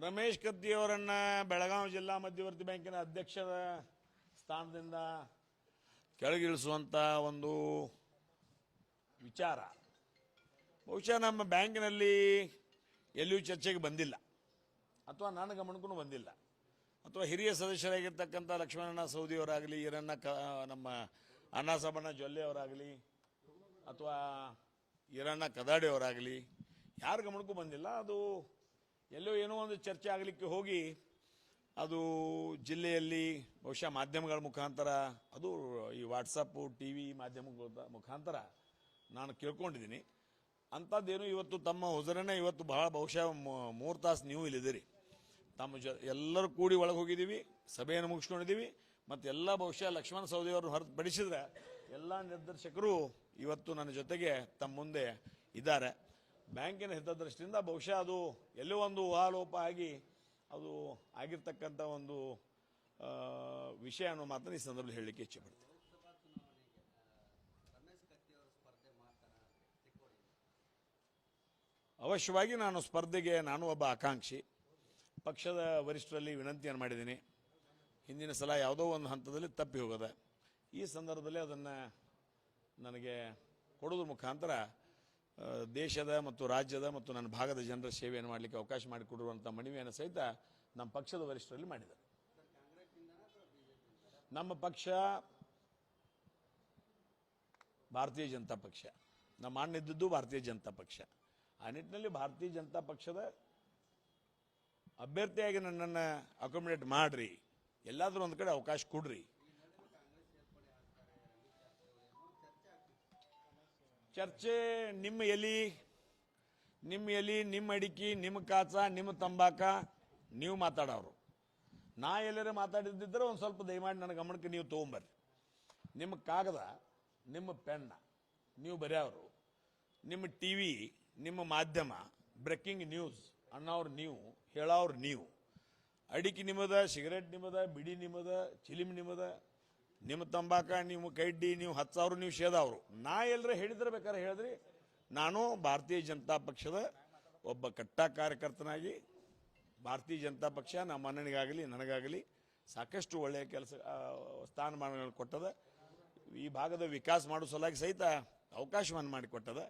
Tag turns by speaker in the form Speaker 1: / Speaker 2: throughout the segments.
Speaker 1: ರಮೇಶ್ ಕತ್ತಿಯವರನ್ನ ಬೆಳಗಾವಿ ಜಿಲ್ಲಾ ಮಧ್ಯವರ್ತಿ ಬ್ಯಾಂಕಿನ ಅಧ್ಯಕ್ಷರ ಸ್ಥಾನದಿಂದ ಕೆಳಗಿಳಿಸುವಂಥ ಒಂದು ವಿಚಾರ. ಬಹುಶಃ ನಮ್ಮ ಬ್ಯಾಂಕಿನಲ್ಲಿ ಎಲ್ಲಿಯೂ ಚರ್ಚೆಗೆ ಬಂದಿಲ್ಲ. ಅಥವಾ ನನ್ನ ಗಮನಕ್ಕೂ ಬಂದಿಲ್ಲ. ಅಥವಾ ಹಿರಿಯ ಸದಸ್ಯರಾಗಿರ್ತಕ್ಕಂಥ ಲಕ್ಷ್ಮಣಣ್ಣ ಸೌದಿಯವರಾಗಲಿ ಈರಣ್ಣ ಕ, ನಮ್ಮ ಅಣ್ಣಾಸಬಣ್ಣ ಜೊಲ್ಲೆಯವರಾಗಲಿ ಅಥವಾ ಈರಣ್ಣ ಕದಾಡಿಯವರಾಗಲಿ ಯಾರ ಗಮನಕ್ಕೂ ಬಂದಿಲ್ಲ. ಅದು ಎಲ್ಲೋ ಏನೋ ಒಂದು ಚರ್ಚೆ ಆಗಲಿಕ್ಕೆ ಹೋಗಿ ಅದು ಜಿಲ್ಲೆಯಲ್ಲಿ ಬಹುಶಃ ಮಾಧ್ಯಮಗಳ ಮುಖಾಂತರ, ಅದು ಈ ವಾಟ್ಸಪ್ಪು ಟಿ ವಿ ಮಾಧ್ಯಮಗಳ ಮುಖಾಂತರ ನಾನು ಕೇಳ್ಕೊಂಡಿದ್ದೀನಿ. ಅಂಥದ್ದೇನು ಇವತ್ತು ತಮ್ಮ ಹೊಸರನ್ನೇ ಇವತ್ತು ಬಹಳ ಬಹುಶಃ ಮೂರು ತಾಸು ನೀವು ಇಲ್ಲಿದ್ದೀರಿ. ತಮ್ಮ ಜ, ಎಲ್ಲರೂ ಕೂಡಿ ಒಳಗೆ ಹೋಗಿದ್ದೀವಿ, ಸಭೆಯನ್ನು ಮುಗಿಸ್ಕೊಂಡಿದ್ದೀವಿ, ಮತ್ತು ಎಲ್ಲ ಬಹುಶಃ ಲಕ್ಷ್ಮಣ ಸವದಿಯವರು ಹೊರತುಪಡಿಸಿದ್ರೆ ಎಲ್ಲ ನಿರ್ದೇಶಕರು ಇವತ್ತು ನನ್ನ ಜೊತೆಗೆ ತಮ್ಮ ಮುಂದೆ ಇದ್ದಾರೆ. ಬ್ಯಾಂಕಿನ ಹಿತದೃಷ್ಟಿಯಿಂದ ಬಹುಶಃ ಅದು ಎಲ್ಲೋ ಒಂದು ಊಹಾಲೋಪ ಆಗಿ ಅದು ಆಗಿರ್ತಕ್ಕಂಥ ಒಂದು ವಿಷಯ ಅನ್ನೋ ಮಾತನ್ನು ಈ ಸಂದರ್ಭದಲ್ಲಿ ಹೇಳಲಿಕ್ಕೆ ಇಚ್ಛೆ ಪಡ್ತೀನಿ. ಅವಶ್ಯವಾಗಿ ನಾನು ಸ್ಪರ್ಧೆಗೆ ನಾನು ಒಬ್ಬ ಆಕಾಂಕ್ಷಿ. ಪಕ್ಷದ ವರಿಷ್ಠರಲ್ಲಿ ವಿನಂತಿಯನ್ನು ಮಾಡಿದ್ದೀನಿ. ಹಿಂದಿನ ಸಲ ಯಾವುದೋ ಒಂದು ಹಂತದಲ್ಲಿ ತಪ್ಪಿ ಹೋಗದೆ. ಈ ಸಂದರ್ಭದಲ್ಲಿ ಅದನ್ನು ನನಗೆ ಕೊಡೋದ್ರ ಮುಖಾಂತರ ದೇಶದ ಮತ್ತು ರಾಜ್ಯದ ಮತ್ತು ನನ್ನ ಭಾಗದ ಜನರ ಸೇವೆಯನ್ನು ಮಾಡಲಿಕ್ಕೆ ಅವಕಾಶ ಮಾಡಿಕೊಡುವಂಥ ಮನವಿಯನ್ನು ಸಹಿತ ನಮ್ಮ ಪಕ್ಷದ ವರಿಷ್ಠರಲ್ಲಿ ಮಾಡಿದ್ದಾರೆ. ನಮ್ಮ ಪಕ್ಷ ಭಾರತೀಯ ಜನತಾ ಪಕ್ಷ. ನಮ್ಮ ಮಾಡಿದ್ದು ಭಾರತೀಯ ಜನತಾ ಪಕ್ಷ. ಆ ನಿಟ್ಟಿನಲ್ಲಿ ಭಾರತೀಯ ಜನತಾ ಪಕ್ಷದ ಅಭ್ಯರ್ಥಿಯಾಗಿ ನನ್ನನ್ನು ಅಕೊಮಿಡೇಟ್ ಮಾಡ್ರಿ. ಎಲ್ಲಾದರೂ ಒಂದು ಕಡೆ ಅವಕಾಶ ಕೊಡ್ರಿ. ಚರ್ಚೆ ನಿಮ್ಮ ಎಲಿ ನಿಮ್ಮ ಎಲಿ, ನಿಮ್ಮ ಅಡಿಕೆ, ನಿಮ್ಮ ಕಾಚ ನಿಮ್ಮ ತಂಬಾಕ, ನೀವು ಮಾತಾಡೋರು. ನಾ ಎಲ್ಲರೂ ಮಾತಾಡಿದ್ದಿದ್ರೆ ಒಂದು ಸ್ವಲ್ಪ ದಯಮಾಡಿ ನನ್ನ ಗಮನಕ್ಕೆ ನೀವು ತೊಗೊಂಬರ್ರಿ. ನಿಮ್ಮ ಕಾಗದ, ನಿಮ್ಮ ಪೆನ್ನ, ನೀವು ಬರೆಯವರು ನಿಮ್ಮ ಟಿ ವಿ ನಿಮ್ಮ ಮಾಧ್ಯಮ, ಬ್ರೇಕಿಂಗ್ ನ್ಯೂಸ್, ಅನ್ನೋರು ನೀವು, ಹೇಳೋರು ನೀವು. ಅಡಿಕೆ ನಿಮ್ಮದ, ಸಿಗರೇಟ್ ನಿಮ್ಮದ, ಬಿಡಿ ನಿಮ್ಮದ, ಚಿಲಿಮ್ ನಿಮ್ಮದ ನಿಮ್ಮ ತಂಬಾಕ, ನಿಮ್ಮ ಕೈಡ್ಡಿ, ನೀವು ಹತ್ತು ಸಾವಿರ ನೀವು ಅವರು. ನಾ ಎಲ್ಲರೂ ಹೇಳಿದ್ರೆ ಬೇಕಾದ್ರೆ ಹೇಳಿದ್ರಿ. ನಾನು ಭಾರತೀಯ ಜನತಾ ಪಕ್ಷದ ಒಬ್ಬ ಕಟ್ಟ ಕಾರ್ಯಕರ್ತನಾಗಿ ಭಾರತೀಯ ಜನತಾ ಪಕ್ಷ ನಮ್ಮ ಅಣ್ಣನಿಗಾಗಲಿ, ನನಗಾಗಲಿ ಸಾಕಷ್ಟು ಒಳ್ಳೆಯ ಕೆಲಸ ಸ್ಥಾನಮಾನಗಳನ್ನು ಕೊಟ್ಟದ. ಈ ಭಾಗದ ವಿಕಾಸ ಮಾಡೋ ಸಲುವಾಗಿ ಸಹಿತ ಅವಕಾಶವನ್ನು ಮಾಡಿಕೊಟ್ಟದ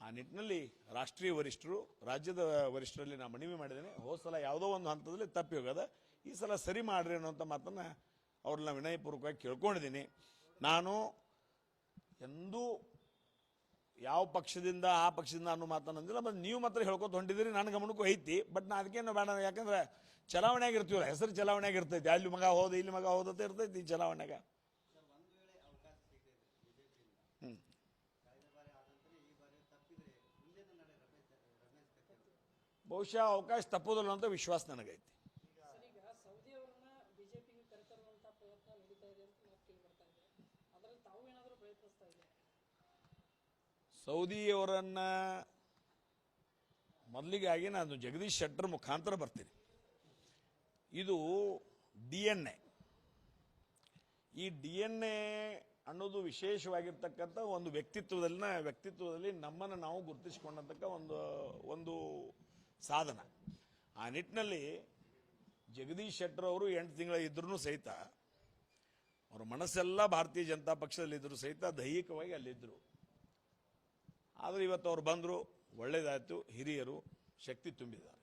Speaker 1: ಆ ನಿಟ್ಟಿನಲ್ಲಿ ರಾಷ್ಟ್ರೀಯ ವರಿಷ್ಠರು, ರಾಜ್ಯದ ವರಿಷ್ಠರಲ್ಲಿ ನಾನು ಮನವಿ ಮಾಡಿದ್ದೇನೆ. ಹೋದ ಸಲ ಯಾವುದೋ ಒಂದು ಹಂತದಲ್ಲಿ ತಪ್ಪಿ ಹೋಗದ. ಈ ಸಲ ಸರಿ ಮಾಡ್ರಿ ಅನ್ನೋಂಥ ಮಾತನ್ನು ಅವ್ರನ್ನ ವಿನಯಪೂರ್ವಕವಾಗಿ ಕೇಳ್ಕೊಂಡಿದ್ದೀನಿ. ನಾನು ಎಂದೂ ಯಾವ ಪಕ್ಷದಿಂದ ಆ ಪಕ್ಷದಿಂದ ಅನ್ನೋ ಮಾತನ್ನಂದಿಲ್ಲ ಮತ್ತು ನೀವು ಮಾತ್ರ ಹೇಳ್ಕೊತ ಹೊಂಟಿದ್ದೀರಿ, ನನ್ನ ಗಮನಕ್ಕೂ ಐತಿ. ಬಟ್ ನಾ ಅದಕ್ಕೇನು ಬೇಡ, ಯಾಕಂದ್ರೆ ಚಲಾವಣೆ ಆಗಿರ್ತೀವಲ್ಲ, ಹೆಸರು ಚಲಾವಣೆ ಇರ್ತೈತಿ ಅಲ್ಲಿ ಮಗ ಹೋದೆ, ಇಲ್ಲಿ ಮಗ ಹೋದಂತ ಇರ್ತೈತಿ ಈ ಚಲಾವಣೆಗ. ಬಹುಶಃ ಅವಕಾಶ ತಪ್ಪೋದಿಲ್ಲ ಅಂತ ವಿಶ್ವಾಸ ನನಗೈತಿ
Speaker 2: ಸರ್ ಈಗ ಸೌದಿ ಅವರನ್ನ ಬಿಜೆಪಿಗೆ ಕರೆತರುವಂತ ಪ್ರಯತ್ನ ನಡೀತಾ ಇದೆ ಅಂತ ಮಾತು ಕೇಳಿ ಬರ್ತಾ ಇದೆ ಅದರಲ್ಲಿ ತಾವು ಏನಾದರೂ ಪ್ರಯತ್ನಿಸ್ತಾ ಇದೆ
Speaker 1: ಸೌದಿಯವರನ್ನ ಮೊದಲಿಗಾಗಿ ನಾನು ಜಗದೀಶ್ ಶೆಟ್ಟರ್ ಮುಖಾಂತರ ಬರ್ತೀನಿ. ಇದು ಡಿ ಎನ್ ಎ. ಈ ಡಿ ಎನ್ ಎ ಅನ್ನೋದು ವಿಶೇಷವಾಗಿರ್ತಕ್ಕಂಥ ಒಂದು ವ್ಯಕ್ತಿತ್ವದಲ್ಲಿನ ವ್ಯಕ್ತಿತ್ವದಲ್ಲಿ ನಮ್ಮನ್ನು ನಾವು ಗುರುತಿಸಿಕೊಂಡಂತಕ್ಕ ಒಂದು ಒಂದು ಸಾಧನ. ಆ ನಿಟ್ಟಿನಲ್ಲಿ ಜಗದೀಶ್ ಶೆಟ್ಟರ್ ಅವರು ಎಂಟು ತಿಂಗಳ ಇದ್ರೂ ಸಹಿತ, ಅವರ ಮನಸ್ಸೆಲ್ಲ ಭಾರತೀಯ ಜನತಾ ಪಕ್ಷದಲ್ಲಿ ಇದ್ರು ಸಹಿತ ದೈಹಿಕವಾಗಿ ಅಲ್ಲಿದ್ದರು. ಆದರೆ ಇವತ್ತು ಅವ್ರು ಬಂದರು ಒಳ್ಳೆಯದಾಯಿತು ಹಿರಿಯರು ಶಕ್ತಿ ತುಂಬಿದ್ದಾರೆ.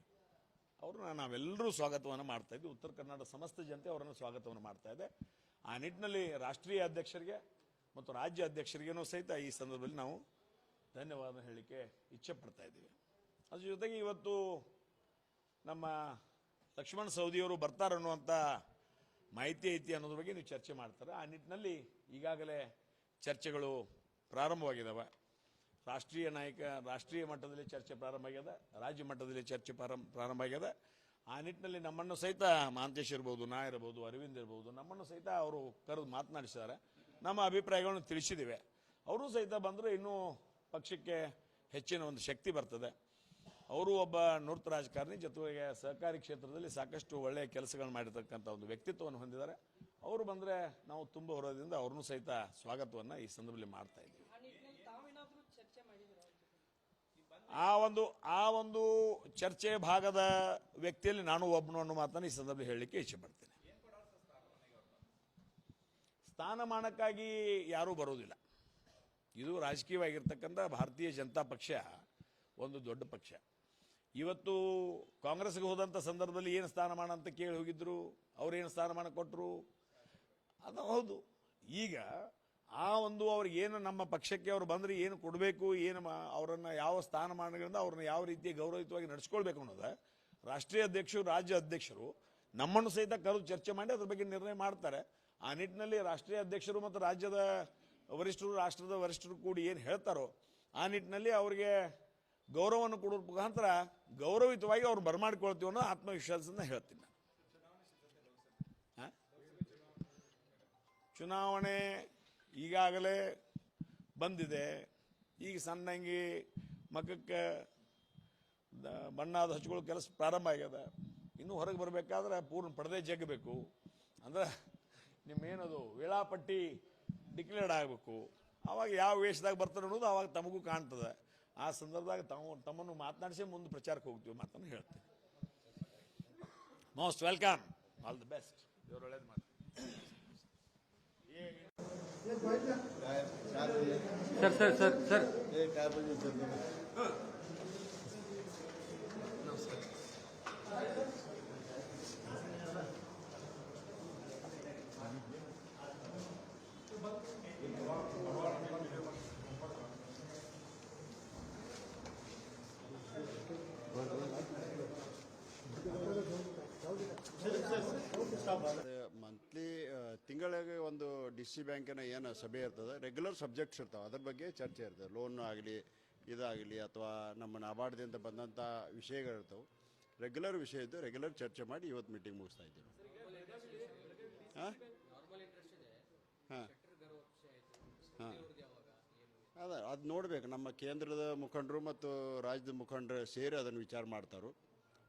Speaker 1: ಅವ್ರನ್ನ ನಾವೆಲ್ಲರೂ ಸ್ವಾಗತವನ್ನು ಮಾಡ್ತಾ ಇದ್ವಿ. ಉತ್ತರ ಕರ್ನಾಟಕ ಸಮಸ್ತ ಜನತೆ ಅವರನ್ನು ಸ್ವಾಗತವನ್ನು ಮಾಡ್ತಾ ಇದೆ. ಆ ನಿಟ್ಟಿನಲ್ಲಿ ರಾಷ್ಟ್ರೀಯ ಅಧ್ಯಕ್ಷರಿಗೆ ಮತ್ತು ರಾಜ್ಯ ಅಧ್ಯಕ್ಷರಿಗೇನೂ ಸಹಿತ ಈ ಸಂದರ್ಭದಲ್ಲಿ ನಾವು ಧನ್ಯವಾದ ಹೇಳಲಿಕ್ಕೆ ಇಚ್ಛೆ ಪಡ್ತಾ ಇದ್ದೀವಿ. ಅದ್ರ ಜೊತೆಗೆ ಇವತ್ತು ನಮ್ಮ ಲಕ್ಷ್ಮಣ ಸವದಿಯವರು ಬರ್ತಾರನ್ನುವಂಥ ಮಾಹಿತಿ ಐತಿ ಅನ್ನೋದ್ರ ಬಗ್ಗೆ ನೀವು ಚರ್ಚೆ ಮಾಡ್ತಾರೆ. ಆ ನಿಟ್ಟಿನಲ್ಲಿ ಈಗಾಗಲೇ ಚರ್ಚೆಗಳು ಪ್ರಾರಂಭವಾಗಿದ್ದಾವೆ ರಾಷ್ಟ್ರೀಯ ನಾಯಕ, ರಾಷ್ಟ್ರೀಯ ಮಟ್ಟದಲ್ಲಿ ಚರ್ಚೆ ಪ್ರಾರಂಭ ಆಗ್ಯದ, ರಾಜ್ಯ ಮಟ್ಟದಲ್ಲಿ ಚರ್ಚೆ ಪ್ರಾರಂಭ ಪ್ರಾರಂಭ ಆಗ್ಯದ. ಆ ನಿಟ್ಟಿನಲ್ಲಿ ನಮ್ಮನ್ನು ಸಹಿತ ಮಹಾಂತೇಶ್ ಇರ್ಬೋದು, ನಾ ಇರ್ಬೋದು, ಅರವಿಂದ್ ಇರ್ಬೋದು, ನಮ್ಮನ್ನು ಸಹಿತ ಅವರು ಕರೆದು ಮಾತನಾಡಿಸಿದ್ದಾರೆ. ನಮ್ಮ ಅಭಿಪ್ರಾಯಗಳನ್ನು ತಿಳಿಸಿದ್ದೇವೆ ಅವರು ಸಹಿತ ಬಂದರೆ ಇನ್ನೂ ಪಕ್ಷಕ್ಕೆ ಹೆಚ್ಚಿನ ಒಂದು ಶಕ್ತಿ ಬರ್ತದೆ. ಅವರು ಒಬ್ಬ ನೃತ್ಯ ರಾಜಕಾರಣಿ, ಜೊತೆಗೆ ಸಹಕಾರಿ ಕ್ಷೇತ್ರದಲ್ಲಿ ಸಾಕಷ್ಟು ಒಳ್ಳೆಯ ಕೆಲಸಗಳನ್ನು ಮಾಡಿರ್ತಕ್ಕಂಥ ಒಂದು ವ್ಯಕ್ತಿತ್ವವನ್ನು ಹೊಂದಿದ್ದಾರೆ. ಅವರು ಬಂದರೆ ನಾವು ತುಂಬ ಹೊರದಿಂದ ಅವ್ರನ್ನೂ ಸಹಿತ ಸ್ವಾಗತವನ್ನು ಈ ಸಂದರ್ಭದಲ್ಲಿ ಮಾಡ್ತಾ ಇದ್ದೀವಿ.
Speaker 2: ಆ
Speaker 1: ಒಂದು ಆ ಒಂದು ಚರ್ಚೆ ಭಾಗದ ವ್ಯಕ್ತಿಯಲ್ಲಿ ನಾನು ಒಬ್ಬನು ಅನ್ನೋ ಮಾತನ್ನು ಈ ಸಂದರ್ಭದಲ್ಲಿ ಹೇಳಲಿಕ್ಕೆ ಇಚ್ಛೆ ಪಡ್ತೇನೆ. ಸ್ಥಾನಮಾನಕ್ಕಾಗಿ ಯಾರೂ ಬರೋದಿಲ್ಲ ಇದು ರಾಜಕೀಯವಾಗಿರ್ತಕ್ಕಂಥ ಭಾರತೀಯ ಜನತಾ ಪಕ್ಷ, ಒಂದು ದೊಡ್ಡ ಪಕ್ಷ. ಇವತ್ತು ಕಾಂಗ್ರೆಸ್ಗೆ ಹೋದಂಥ ಸಂದರ್ಭದಲ್ಲಿ ಏನು ಸ್ಥಾನಮಾನ ಅಂತ ಕೇಳಿ ಹೋಗಿದ್ರು? ಅವ್ರೇನು ಸ್ಥಾನಮಾನ ಕೊಟ್ಟರು ಅದು ಹೌದು. ಈಗ ಆ ಒಂದು ಅವ್ರಿಗೆ ಏನು ನಮ್ಮ ಪಕ್ಷಕ್ಕೆ ಅವ್ರು ಬಂದರೆ ಏನು ಕೊಡಬೇಕು, ಏನು ಅವರನ್ನು ಯಾವ ಸ್ಥಾನಮಾನಗಳಿಂದ ಅವ್ರನ್ನ ಯಾವ ರೀತಿ ಗೌರವಿತವಾಗಿ ನಡೆಸ್ಕೊಳ್ಬೇಕು ಅನ್ನೋದು ರಾಷ್ಟ್ರೀಯ ಅಧ್ಯಕ್ಷರು, ರಾಜ್ಯ ಅಧ್ಯಕ್ಷರು ನಮ್ಮನ್ನು ಸಹಿತ ಕರೆದು ಚರ್ಚೆ ಮಾಡಿ ಅದ್ರ ಬಗ್ಗೆ ನಿರ್ಣಯ ಮಾಡ್ತಾರೆ. ಆ ನಿಟ್ಟಿನಲ್ಲಿ ರಾಷ್ಟ್ರೀಯ ಅಧ್ಯಕ್ಷರು ಮತ್ತು ರಾಜ್ಯದ ವರಿಷ್ಠರು, ರಾಷ್ಟ್ರದ ವರಿಷ್ಠರು ಕೂಡಿ ಏನು ಹೇಳ್ತಾರೋ ಆ ನಿಟ್ಟಿನಲ್ಲಿ ಅವರಿಗೆ ಗೌರವವನ್ನು ಕೊಡೋ ಮುಖಾಂತರ ಗೌರವಯುತವಾಗಿ ಅವ್ರು ಬರಮಾಡಿಕೊಳ್ತೀವಿ ಅನ್ನೋ ಆತ್ಮವಿಶ್ವಾಸದಿಂದ ಹೇಳ್ತೀನಿ ಚುನಾವಣೆ ಈಗಾಗಲೇ ಬಂದಿದೆ. ಈಗ ಸಣ್ಣಂಗಿ ಮಖಕ್ಕೆ ಬಣ್ಣದ ಹಚ್ಕೊಳ್ಳೋ ಕೆಲಸ ಪ್ರಾರಂಭ ಆಗ್ಯದ. ಇನ್ನೂ ಹೊರಗೆ ಬರಬೇಕಾದ್ರೆ ಪೂರ್ಣ ಪಡೆದೆ ಜಗ್ಗಬೇಕು. ಅಂದ್ರೆ ನಿಮ್ಮೇನದು ವೇಳಾಪಟ್ಟಿ ಡಿಕ್ಲೇರ್ಡ್ ಆಗಬೇಕು. ಅವಾಗ ಯಾವ ವೇಷದಾಗ ಬರ್ತಾರೆ ಅನ್ನೋದು ಅವಾಗ ತಮಗೂ ಕಾಣ್ತದೆ. ಆ ಸಂದರ್ಭದಾಗ ತಾವು ತಮ್ಮನ್ನು ಮಾತನಾಡಿಸಿ ಮುಂದೆ ಪ್ರಚಾರಕ್ಕೆ ಹೋಗ್ತೀವಿ ಮಾತನ್ನು ಹೇಳ್ತೀನಿ. Most welcome all the best ಇವ್ರು ಒಳ್ಳೇದು ಮಾಡಿ
Speaker 3: sir
Speaker 4: sir sir sir D C ಬ್ಯಾಂಕಿನ ಏನು ಸಭೆ ಇರ್ತದೆ ರೆಗ್ಯುಲರ್ ಸಬ್ಜೆಕ್ಟ್ಸ್ ಇರ್ತವೆ. ಅದ್ರ ಬಗ್ಗೆ ಚರ್ಚೆ ಇರ್ತದೆ. ಲೋನ್ ಆಗಲಿ, ಇದಾಗಲಿ ಅಥವಾ ನಮ್ಮ ನಾಬಾರ್ಡ್ದಿಂದ ಬಂದಂಥ ವಿಷಯಗಳಿರ್ತವೆ ರೆಗ್ಯುಲರ್ ವಿಷಯ ಇದ್ದು ರೆಗ್ಯುಲರ್ ಚರ್ಚೆ ಮಾಡಿ ಇವತ್ತು ಮೀಟಿಂಗ್ ಮುಗಿಸ್ತಾ ಇದ್ದೀವಿ ಹಾಂ? ಹಾಂ. ಹಾಂ. ಅದ, ಅದು ನೋಡ್ಬೇಕು. ನಮ್ಮ ಕೇಂದ್ರದ ಮುಖಂಡರು ಮತ್ತು ರಾಜ್ಯದ ಮುಖಂಡರು ಸೇರಿ ಅದನ್ನು ವಿಚಾರ ಮಾಡ್ತಾರೋ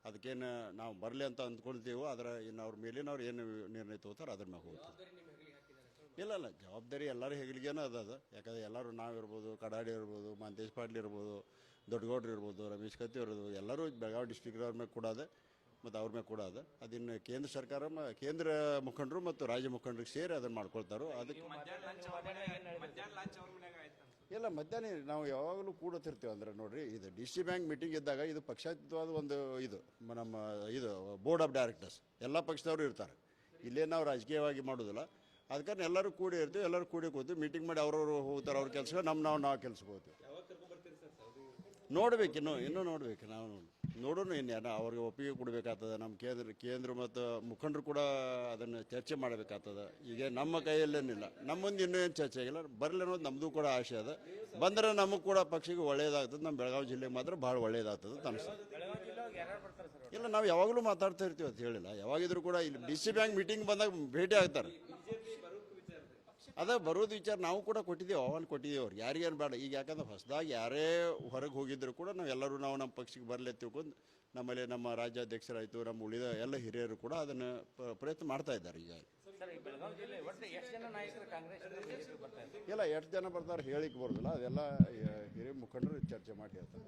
Speaker 4: ಅದಕ್ಕೇನು ನಾವು ಬರಲಿ ಅಂತ ಅಂದ್ಕೊಳ್ತೀವೋ, ಅದರ ಇನ್ನು ಅವ್ರ ಮೇಲಿನವ್ರು ಏನು ನಿರ್ಣಯ ತಗೋತಾರೆ ಅದ್ರ ಮ್ಯಾಗ ಹೋಗ್ತಾರೆ. ಇಲ್ಲ ಇಲ್ಲ ಜವಾಬ್ದಾರಿ ಎಲ್ಲರೂ ಹೆಗಲಿಗೇನೂ ಅದ ಅದು. ಯಾಕಂದ್ರೆ ಎಲ್ಲರೂ ನಾವಿರ್ಬೋದು ಕಡಾಡಿ ಇರ್ಬೋದು ಮಹಂತೇಶ್ ಪಾಟೀಲ್ ಇರ್ಬೋದು ದೊಡ್ಡಗೌಡ್ರು ಇರ್ಬೋದು ರಮೇಶ್ ಕತ್ತಿ ಇರ್ಬೋದು ಎಲ್ಲರೂ ಬೆಳಗಾವಿ ಡಿಸ್ಟಿಕ್ದವ್ರ ಮೇಲೆ ಕೂಡ ಅದ ಮತ್ತು ಅವ್ರ ಮೇಲೆ ಕೂಡ ಅದ. ಅದನ್ನು ಕೇಂದ್ರ ಸರ್ಕಾರ ಮ- ಕೇಂದ್ರ ಮುಖಂಡರು ಮತ್ತು ರಾಜ್ಯ ಮುಖಂಡರಿಗೆ ಸೇರಿ ಅದನ್ನು ಮಾಡ್ಕೊಳ್ತಾರೋ ಅದಕ್ಕೆ ಇಲ್ಲ ಮಧ್ಯಾಹ್ನ ನಾವು ಯಾವಾಗಲೂ ಕೂಡತಿರ್ತೀವಿ ಅಂದ್ರೆ ನೋಡ್ರಿ ಇದು ಡಿ ಸಿ ಬ್ಯಾಂಕ್ ಮೀಟಿಂಗ್ ಇದ್ದಾಗ ಇದು ಪಕ್ಷಾತೀತವಾದ ಒಂದು ಇದು ಮ- ನಮ್ಮ ಇದು ಬೋರ್ಡ್ ಆಫ್ ಡೈರೆಕ್ಟರ್ಸ್ ಎಲ್ಲ ಪಕ್ಷದವರು ಇರ್ತಾರೆ. ಇಲ್ಲೇ ನಾವು ರಾಜಕೀಯವಾಗಿ ಮಾಡೋದಿಲ್ಲ. ಅದಕ್ಕೆ ಎಲ್ಲರೂ ಕೂಡಿ ಇರ್ತೀವಿ ಎಲ್ಲರೂ ಕೂಡಿ ಕೂತು ಮೀಟಿಂಗ್ ಮಾಡಿ ಅವ್ರವ್ರು ಹೋಗ್ತಾರೆ ಅವ್ರ ಕೆಲಸ ನಮ್ಮ ನಾವು ನಾವು ಕೆಲ್ಸಕ್ಕೆ ಹೋಗ್ತೀವಿ. ನೋಡ್ಬೇಕು ಇನ್ನೂ ಇನ್ನೂ ನೋಡ್ಬೇಕು ನಾವು ನೋಡೋಣ ಇನ್ಯಾರ ಅವ್ರಿಗೆ ಒಪ್ಪಿಗೆ ಕೊಡಬೇಕಾಗ್ತದೆ ನಮ್ಮ ಕೇಂದ್ರ ಕೇಂದ್ರ ಮತ್ತು ಮುಖಂಡರು ಕೂಡ ಅದನ್ನು ಚರ್ಚೆ ಮಾಡಬೇಕಾಗ್ತದೆ. ಈಗ ನಮ್ಮ ಕೈಯಲ್ಲೇನಿಲ್ಲ ನಮ್ಮ ಮುಂದೆ ಇನ್ನೂ ಏನು ಚರ್ಚೆ ಆಗಿಲ್ಲ ಬರಲಿ ಅನ್ನೋದು ನಮ್ಮದು ಕೂಡ ಆಸೆ ಅದ. ಬಂದರೆ ನಮಗೆ ಕೂಡ ಪಕ್ಷಿಗೆ ಒಳ್ಳೆಯದಾಗ್ತದೆ ನಮ್ಮ ಬೆಳಗಾವಿ ಜಿಲ್ಲೆಗೆ ಮಾತ್ರ ಭಾಳ ಒಳ್ಳೆಯದಾಗ್ತದೆ ಅಂತ ಅನಿಸ್ತದೆ ಇಲ್ಲ ನಾವು ಯಾವಾಗಲೂ ಮಾತಾಡ್ತಾ ಇರ್ತೀವಿ ಅಂತ ಹೇಳಿಲ್ಲ ಯಾವಾಗಿದ್ರು ಕೂಡ ಇಲ್ಲಿ ಡಿ ಸಿ ಬ್ಯಾಂಕ್ ಮೀಟಿಂಗ್ ಬಂದಾಗ ಭೇಟಿ ಆಗ್ತಾರೆ. ಅದೇ ಬರೋದು ವಿಚಾರ ನಾವು ಕೂಡ ಕೊಟ್ಟಿದ್ದೇವೆ ಆಹ್ವಾನ ಕೊಟ್ಟಿದ್ದೇವೆ ಅವ್ರು. ಯಾರಿಗೇನು ಬೇಡ. ಈಗ ಯಾಕಂದ್ರೆ ಹೊಸದಾಗಿ ಯಾರೇ ಹೊರಗೆ ಹೋಗಿದ್ರು ಕೂಡ ನಾವು ಎಲ್ಲರೂ ನಾವು ನಮ್ಮ ಪಕ್ಷಕ್ಕೆ ಬರಲಿ ತಿಳ್ಕೊಂಡು ನಮ್ಮಲ್ಲಿ ನಮ್ಮ ರಾಜ್ಯಾಧ್ಯಕ್ಷರಾಯಿತು ನಮ್ಮ ಉಳಿದ ಎಲ್ಲ ಹಿರಿಯರು ಕೂಡ ಅದನ್ನು ಪ್ರಯತ್ನ ಮಾಡ್ತಾ ಇದ್ದಾರೆ ಈಗ. ಇಲ್ಲ ಎಷ್ಟು ಜನ ಬರ್ತಾರೆ ಹೇಳಿಕ್ಕೆ ಬರೋದಿಲ್ಲ. ಅದೆಲ್ಲ ಹಿರಿಯ ಮುಖಂಡರು ಚರ್ಚೆ ಮಾಡಿ ಹೇಳ್ತಾರೆ.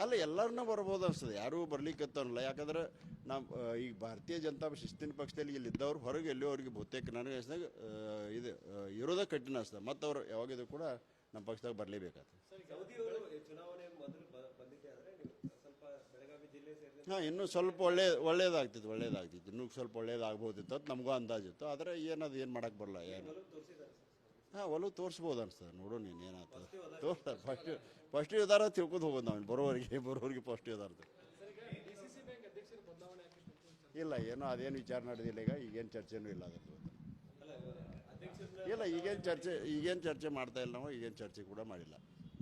Speaker 4: ಅಲ್ಲ ಎಲ್ಲರನ್ನ ಬರ್ಬೋದು ಅನ್ಸ್ತದೆ. ಯಾರೂ ಬರ್ಲಿಕ್ಕತ್ತಲ್ಲ ಯಾಕಂದ್ರೆ ನಾವು ಆ, ಈಗ ಭಾರತೀಯ ಜನತಾ ಶಿಸ್ತಿನ ಪಕ್ಷದಲ್ಲಿ ಇಲ್ಲಿ ಇದ್ದವ್ರು ಹೊರಗೆ ಎಲ್ಲೋ ಅವ್ರಿಗೆ ಬಹುತೇಕ ನನಗೆ ಅನ್ಸ್ದಾಗ ಇದು ಇರೋದೇ ಕಠಿಣ ಅನ್ಸ್ತದೆ. ಮತ್ತು ಅವ್ರು ಯಾವಾಗಿದ್ರು ಕೂಡ ನಮ್ಮ ಪಕ್ಷದಾಗ ಬರಲೇಬೇಕಾಗ್ತದೆ. ಹಾಂ ಇನ್ನೂ ಸ್ವಲ್ಪ ಒಳ್ಳೆ ಒಳ್ಳೇದಾಗ್ತಿತ್ತು ಒಳ್ಳೇದಾಗ್ತಿತ್ತು. ಇನ್ನೂ ಸ್ವಲ್ಪ ಒಳ್ಳೇದಾಗ್ಬೋದಿತ್ತು ಅಂತ ನಮಗೂ ಅಂದಾಜಿತ್ತು. ಆದರೆ ಏನದು ಏನು ಮಾಡಕ್ಕೆ ಬರಲ್ಲ ಏನು. ಹಾಂ ಒಲವು ತೋರಿಸ್ಬೋದು ಅನ್ಸ್ತದೆ ನೋಡು ನೀನು ಏನಾಗ್ತದೆ ಫಸ್ಟ್ ಫಸ್ಟ್ ಇದಾರ ತಿಳ್ಕೊಂಡು ಹೋಗೋದು ನಾವು ಬರೋವರಿಗೆ ಬರೋರಿಗೆ ಫಸ್ಟ್ ಇದಾರ ಇಲ್ಲ, ಏನೋ ಅದೇನು ವಿಚಾರ ನಡೆದಿಲ್ಲ ಈಗ. ಈಗೇನು ಚರ್ಚೆನೂ ಇಲ್ಲ ಅದ್ರ ಇಲ್ಲ, ಈಗೇನು ಚರ್ಚೆ ಈಗೇನು ಚರ್ಚೆ ಮಾಡ್ತಾ ಇಲ್ಲ ನಾವು, ಈಗೇನು ಚರ್ಚೆ ಕೂಡ ಮಾಡಿಲ್ಲ.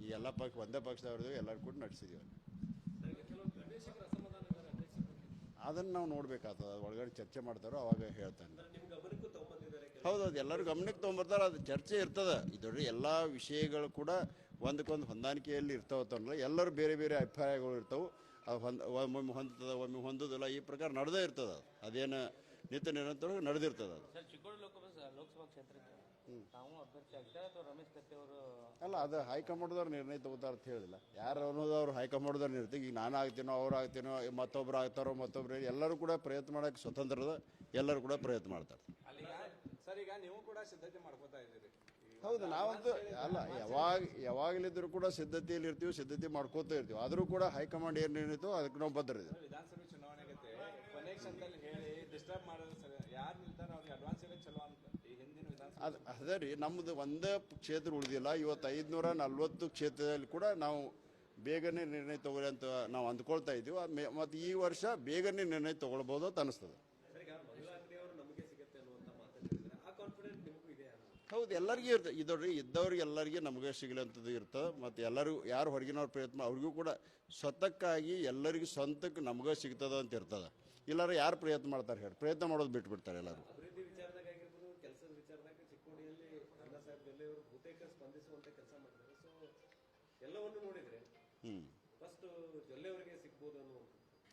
Speaker 4: ಈ ಎಲ್ಲ ಪಕ್ಷ, ಒಂದೇ ಪಕ್ಷದವ್ರದ್ದು ಎಲ್ಲರೂ ಕೂಡ ನಡೆಸಿದ್ದೀವಿ ಅದನ್ನು ನಾವು ನೋಡಬೇಕಾಗ್ತದೆ. ಒಳಗಡೆ ಚರ್ಚೆ ಮಾಡ್ತಾರೋ ಅವಾಗ ಹೇಳ್ತಾನೆ. ಹೌದೌದು ಎಲ್ಲರೂ ಗಮನಕ್ಕೆ ತೊಗೊಂಬರ್ತಾರೆ ಅದು ಚರ್ಚೆ ಇರ್ತದೆ. ಇದರ ಎಲ್ಲ ವಿಷಯಗಳು ಕೂಡ ಒಂದಕ್ಕೊಂದು ಹೊಂದಾಣಿಕೆಯಲ್ಲಿ ಇರ್ತಾವತ್ತಲ್ಲ ಎಲ್ಲರೂ ಬೇರೆ ಬೇರೆ ಅಭಿಪ್ರಾಯಗಳು ಇರ್ತವೆ. ಅದು ಹೊಂದ ಒಮ್ಮೊಮ್ಮೆ ಹೊಂದ್ತದೆ ಒಮ್ಮೆ ಹೊಂದೋದಿಲ್ಲ ಈ ಪ್ರಕಾರ ನಡೆದೇ ಇರ್ತದೆ ಅದು. ಅದೇನು ನಿತ್ಯ ನಿರಂತರ ನಡೆದಿರ್ತದೆ ಅದು.
Speaker 3: ಲೋಕಸಭಾ ಕ್ಷೇತ್ರಕ್ಕೆ ಅವರು?
Speaker 4: ಅಲ್ಲ ಅದು ಹೈಕಮಾಂಡ್ದವ್ರು ನಿರ್ಣಯ ತಗೋತಾರ ಅಂತ ಹೇಳಿಲ್ಲ. ಯಾರು ಅನ್ನೋದವ್ರು ಹೈಕಮಾಂಡ್ದವ್ರು ನಿರ್ಣಯ ಈಗ ನಾನು ಆಗ್ತೀನೋ ಅವ್ರು ಆಗ್ತೀನೋ ಮತ್ತೊಬ್ರು ಆಗ್ತಾರೋ ಮತ್ತೊಬ್ರು ಎಲ್ಲರೂ ಕೂಡ ಪ್ರಯತ್ನ ಮಾಡೋಕ್ಕೆ ಸ್ವತಂತ್ರದ ಎಲ್ಲರೂ ಕೂಡ ಪ್ರಯತ್ನ ಮಾಡ್ತಾರೆ.
Speaker 5: ಸರ್ ಈಗ ನೀವು ಕೂಡ ಸಿದ್ಧತೆ ಮಾಡ್ಕೋತಾ ಇದ್ದೀರಿ.
Speaker 4: ಹೌದು ನಾವಂತೂ ಅಲ್ಲ ಯಾವಾಗ ಯಾವಾಗಲಿದ್ರು ಕೂಡ ಸಿದ್ಧತೆಯಲ್ಲಿ ಇರ್ತೀವಿ ಸಿದ್ಧತೆ ಮಾಡ್ಕೋತಾ ಇರ್ತೀವಿ. ಆದರೂ ಕೂಡ ಹೈಕಮಾಂಡ್ ಏನು ನಿರ್ಣಯಿತೋ ಅದಕ್ಕೆ ನಾವು ಬದ್ಧರಿದ್ದೀವಿ
Speaker 5: ವಿಧಾನಸಭೆ ಚುನಾವಣೆಗೆ ಕ್ಷಣದಲ್ಲಿ ಹೇಳಿ ಡಿಸ್ಟರ್ಬ್ ಮಾಡೋದು ಸರಿ ಯಾರು ನಿಲ್ತಾರೆ ಅವ್ರಿಗೆ ಅಡ್ವಾನ್ಸ್ ಚಲೋ ಅಂತ. ಈ ಹಿಂದಿನ ವಿಧಾನಸಭೆ
Speaker 4: ಅದು ಅದೇ ರೀ ನಮ್ಮದು ಒಂದೇ ಕ್ಷೇತ್ರ ಉಳಿದಿಲ್ಲ ಇವತ್ತು ಐದುನೂರ ನಲ್ವತ್ತು ಕ್ಷೇತ್ರದಲ್ಲಿ ಕೂಡ ನಾವು ಬೇಗನೆ ನಿರ್ಣಯ ತಗೊಳ್ಳಿ ಅಂತ ನಾವು ಅಂದ್ಕೊಳ್ತಾ ಇದ್ದೀವಿ. ಮತ್ತು ಈ ವರ್ಷ ಬೇಗನೆ ನಿರ್ಣಯ ತಗೊಳ್ಬೋದು ಅಂತ ಅನಿಸ್ತದೆ
Speaker 6: ಸರ್ ಈಗ ಮಂಗಳ ಅಂಗಡಿ ಅವರು ನಮಗೆ ಸಿಗುತ್ತೆ ಅನ್ನುವಂತ ಮಾತನ್ನು ಹೇಳಿದ್ದಾರೆ ಆ ಕಾನ್ಫಿಡೆನ್ಸ್ ನಿಮಗೂ ಇದೆ ಅನ್ನೋದು
Speaker 4: ಹೌದು ಎಲ್ಲರಿಗೂ ಇರ್ತದೆ ಇದೋಡ್ರಿ ಇದ್ದವ್ರಿಗೆ ಎಲ್ಲರಿಗೆ ನಮಗೆ ಸಿಗಲಂಥದ್ದು ಇರ್ತದೆ ಮತ್ತು ಎಲ್ಲರೂ ಯಾರು ಹೊರಗಿನವ್ರ ಪ್ರಯತ್ನ ಅವ್ರಿಗೂ ಕೂಡ ಸ್ವತಕ್ಕಾಗಿ ಎಲ್ಲರಿಗೂ ಸ್ವಂತಕ್ಕೆ ನಮಗೆ ಸಿಗ್ತದ ಅಂತ ಇರ್ತದೆ. ಇಲ್ಲಾರ ಯಾರು ಪ್ರಯತ್ನ ಮಾಡ್ತಾರೆ ಹೇಳಿ ಪ್ರಯತ್ನ ಮಾಡೋದು ಬಿಟ್ಬಿಡ್ತಾರೆ ಎಲ್ಲರೂ. ಹ್ಞೂ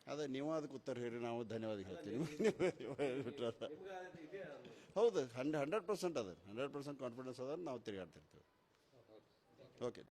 Speaker 4: ಅದೇ ನೀವು ಅದಕ್ಕೆ ಉತ್ತರ ಹೇಳಿ ನಾವು ಧನ್ಯವಾದ ಹೇಳ್ತೀವಿ. ಹೌದು ಹಂಡ್ರೆಡ್ ಹಂಡ್ರೆಡ್ ಪರ್ಸೆಂಟ್ ಅದ ಹಂಡ್ರೆಡ್ ಪರ್ಸೆಂಟ್ ಕಾನ್ಫಿಡೆನ್ಸ್ ಅದ ನಾವು ತಿರುಗಾಡ್ತಿರ್ತೀವಿ. ಓಕೆ